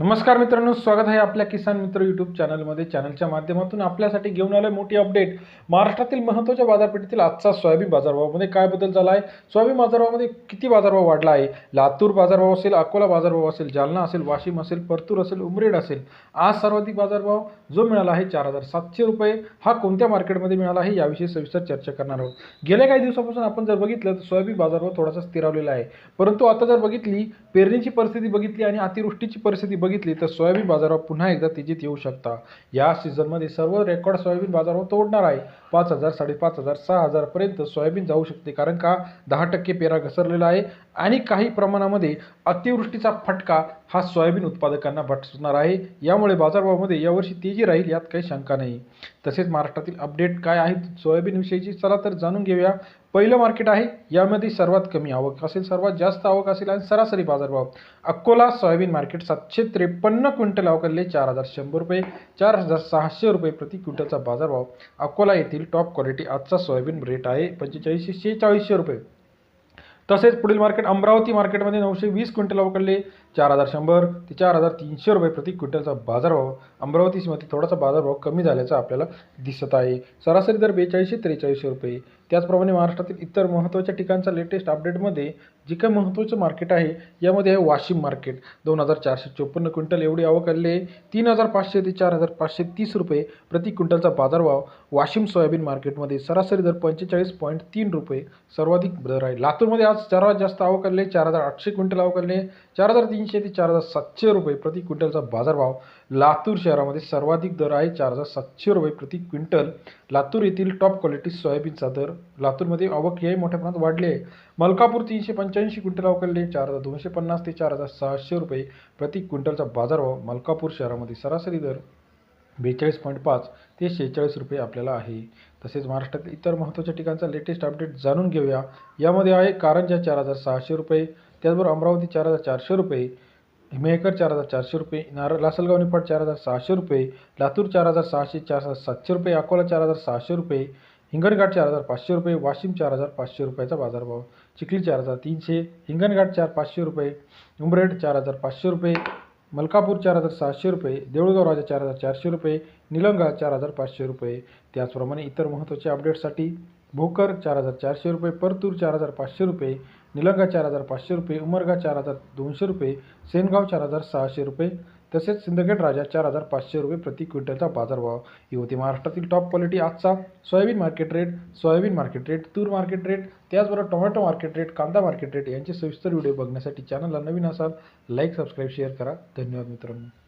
नमस्कार मित्रांनो स्वागत आहे आपल्या किसान मित्र यूट्यूब चॅनलमध्ये चॅनलच्या माध्यमातून आपल्यासाठी घेऊन आलोय मोठी अपडेट महाराष्ट्रातील महत्त्वाच्या बाजारपेठेतील आजचा सोयाबीन बाजारभावामध्ये काय बदल झाला आहे सोयाबीन बाजारभावामध्ये किती बाजारभाव वाढला आहे? लातूर बाजारभाव असेल अकोला बाजारभाव असेल जालना असेल वाशिम असेल परतूर असेल उमरेड असेल. आज सर्वाधिक बाजारभाव जो मिळाला आहे चार हजार सातशे रुपये. हा कोणत्या मार्केटमध्ये मिळाला आहे याविषयी सविस्तर चर्चा करणार आहोत. गेल्या काही दिवसापासून आपण जर बघितलं तर सोयाबीन बाजारभाव थोडासा स्थिरावलेला आहे. परंतु आता जर बघितली पेरणीची परिस्थिती बघितली आणि अतिवृष्टीची परिस्थिती बघितली तर सोयाबीन बाजारावर पुन्हा एकदा तेजीत येऊ शकता. या सीझनमध्ये सर्व रेकॉर्ड सोयाबीन बाजारावर तोडणार आहे. पाच हजार साडेपाच हजार सहा हजारपर्यंत सोयाबीन जाऊ शकते. कारण का? दहा टक्के पेरा घसरलेला आहे आणि काही प्रमाणामध्ये अतिवृष्टीचा फटका हा सोयाबीन उत्पादकांना बसणार आहे. यामुळे बाजारभावामध्ये यावर्षी तेजी राहील यात काही शंका नाही. तसेच महाराष्ट्रातील अपडेट काय आहेत? सोयाबीनविषयीची चला तर जाणून घेऊया. पहिलं मार्केट आहे यामध्ये सर्वात कमी आवक असेल सर्वात जास्त आवक असेल आणि सरासरी बाजारभाव. अकोला सोयाबीन मार्केट सातशे त्रेपन्न क्विंटल आवकले चार हजार शंभर रुपये चार हजार सहाशे रुपये प्रति क्विंटलचा बाजारभाव. अकोला येथील टॉप क्वालिटी आजचा सोयाबीन रेट आहे पंचेचाळीसशे शेहेचाळीसशे रुपये. तसेच पुढील मार्केट अमरावती मार्केटमध्ये नऊशे वीस क्विंटल अवकडले चार हजार शंभर ते चार हजार तीनशे रुपये प्रति क्विंटलचा बाजारभाव. अमरावतीमध्ये थोडासा बाजारभाव कमी झाल्याचा आपल्याला दिसत आहे. सरासरी दर बेचाळीसशे त्रेचाळीसशे रुपये. त्याचप्रमाणे महाराष्ट्रातील इतर महत्त्वाच्या ठिकाणचा लेटेस्ट अपडेटमध्ये जे काही महत्त्वाचं मार्केट आहे यामध्ये आहे वाशिम मार्केट दोन हजार चारशे चोपन्न क्विंटल एवढी आवक आलेली आहे. तीन हजार पाचशे ते चार हजार पाचशे तीस रुपये प्रति क्विंटलचा बाजारभाव वाशिम सोयाबीन मार्केटमध्ये सरासरी दर पंचेचाळीस पॉईंट तीन रुपये सर्वाधिक दर आहे. लातूरमध्ये आज सर्वात जास्त आवक आलेली आहे. चार हजार आठशे क्विंटल आवक आलेली आहे. चार हजार तीनशे ते चार हजार सातशे रुपये प्रति क्विंटलचा बाजारभाव लातूर शहरामध्ये सर्वाधिक दर आहे. चार हजार सातशे रुपये प्रति क्विंटल लातूर येथील टॉप क्वालिटी सोयाबीनचा दर लातूरमध्ये आवक हे मोठ्या प्रमाणात वाढली आहे. मलकापूर तीनशे पंच्याऐंशी क्विंटल अवकलले चार हजार दोनशे पन्नास ते चार हजार सहाशे रुपये प्रति क्विंटलचा बाजारभाव मलकापूर शहरामध्ये सरासरी दर बेचाळीस पॉईंट पाच ते शेहेचाळीस रुपये आपल्याला आहे. तसेच महाराष्ट्रातील इतर महत्त्वाच्या ठिकाणचा लेटेस्ट अपडेट जाणून घेऊया. यामध्ये आहे कारंजा चार हजार सहाशे रुपये त्याचबरोबर अमरावती चार हजार चारशे रुपये हिमेकर चार हजार चारशे रुपये नार लासलगाव निपाट चार हजार सहाशे रुपये लातूर चार हजार सहाशे चार हजार सातशे रुपये अकोला चार हजार सहाशे रुपये हिंगणघाट चार हजार पाचशे रुपये वाशिम चार हजार पाचशे रुपयाचा बाजारभाव चिखली चार हजार तीनशे हिंगणघाट चार पाचशे रुपये उमरेड चार हजार पाचशे रुपये मलकापूर चार हजार सहाशे रुपये देऊळगाव राजा चार हजार चारशे रुपये निलंगा चार हजार पाचशे रुपये त्याचप्रमाणे इतर महत्त्वाच्या अपडेटसाठी भोकर चार हजार चारशे रुपये परतूर चार हजार पाचशे रुपये निलंगा चार हजार पाचशे रुपये उमरगा चार हजार दोनशे रुपये सेनगाव चार हजार सहाशे रुपये तसेच सिंदखेड राजा चार हजार पाचशे रुपये प्रति क्विंटलचा बाजारभाव. ही होती महाराष्ट्रातील टॉप क्वालिटी आजचा soybean market rate soybean market rate तूर मार्केट रेट त्याचबरोबर टोमॅटो मार्केट रेट कांदा मार्केट रेट यांचे सविस्तर व्हिडिओ बघण्यासाठी चॅनलला नवीन असाल लाईक सबस्क्राईब शेअर करा. धन्यवाद मित्रांनो.